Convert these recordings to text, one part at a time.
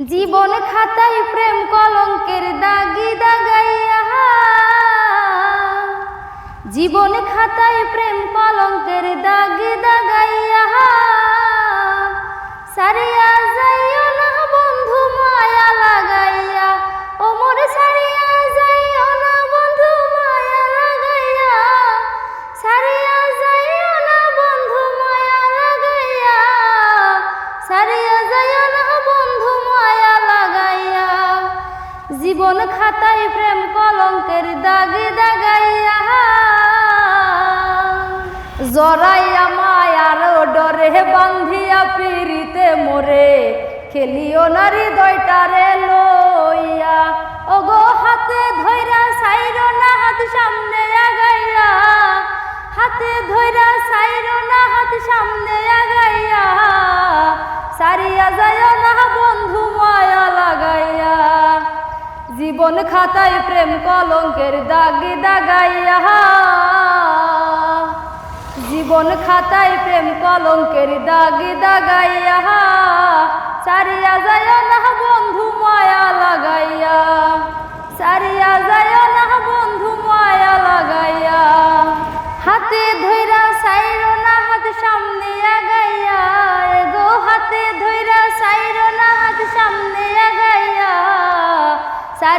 জীবন খাতায় প্রেম কলঙ্কের দাগি দাগাইয়া। জীবন খাতায় প্রেম কলঙ্কের দাগি দাগাইয়া। সারিয়া যাইও জীবন খাতায় প্রেম কলঙ্কের দাগে দাগাইয়া। জরাইয়া মায়ার ডরে বান্ধিয়া পিরিতে মোরে, খেলিও নারী দয়টারে লইয়া। ওগো হাতে ধইরা সাইরো না হাত সামনে আগাইয়া। হাতে ধইরা সাইরো না হাত সামনে আগাইয়া। খাতায় প্রেম কলঙ্কের দাগে দাগাইয়া। জীবন খাতায় প্রেম কলঙ্কের দাগে দাগাইয়া। সারিয়া যায় না বন্ধু মায়া লাগাইয়া। সারিয়া যায় না বন্ধু মায়া লাগাইয়া। হাতে ধইরা সাইরো না হাত সামনে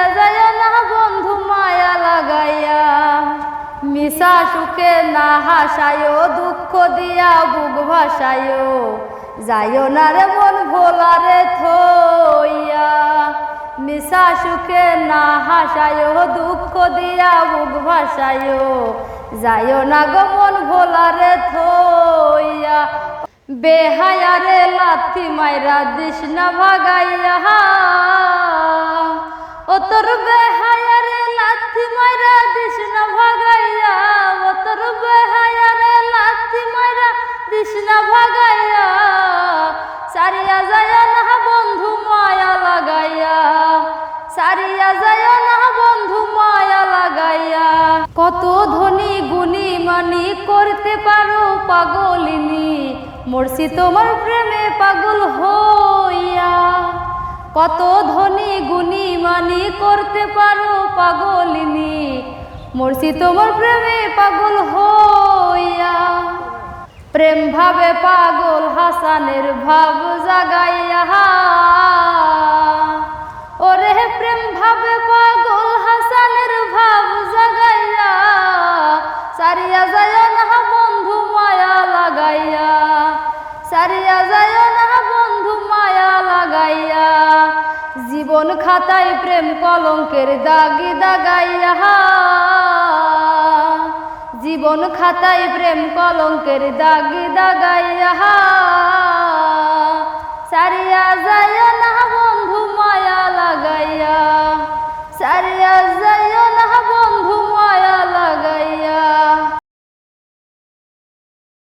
সারিয়া যায় না বন্ধু, মায়া লাগাইয়া। মিশা সুখে না হাসায়, দুঃখ দিয়া বুক ভাসায়। যাইও না রে মন ভোলা রে থইয়া। মিশা সুখে না হাসায়, দুঃখ দিয়া বুক ভাসায়। যাইও না গো মন ভোলা রে থইয়া। বেহায়া রে লাথি মাইরা দিস না ভাগাইয়া। ও তোর বেহায়া রে লাথি মাইরা দিস না ভাগাইয়া, ও তোর বেহায়া রে লাথি মাইরা দিস না ভাগাইয়া, সারিয়া যায় না বন্ধু মায়া লাগাইয়া, সারিয়া যায় না বন্ধু মায়া লাগাইয়া। কত ধনী গুণী মানি করতে পারো পাগলিনী, মরছি তোমার প্রেমে পাগল হইয়া কত ধনী গুণী মানি করতে পারো পাগলিনি। মরছি তোমার প্রেমে পাগল হইয়া। প্রেম ভাবে পাগল হাসানের ভাব জাগাইয়া। প্রেম কলঙ্কের দাগি দাগাইয়া। জীবন খাতায় প্রেম কলঙ্কের দাগি দাগাইয়া। সারিয়া যায়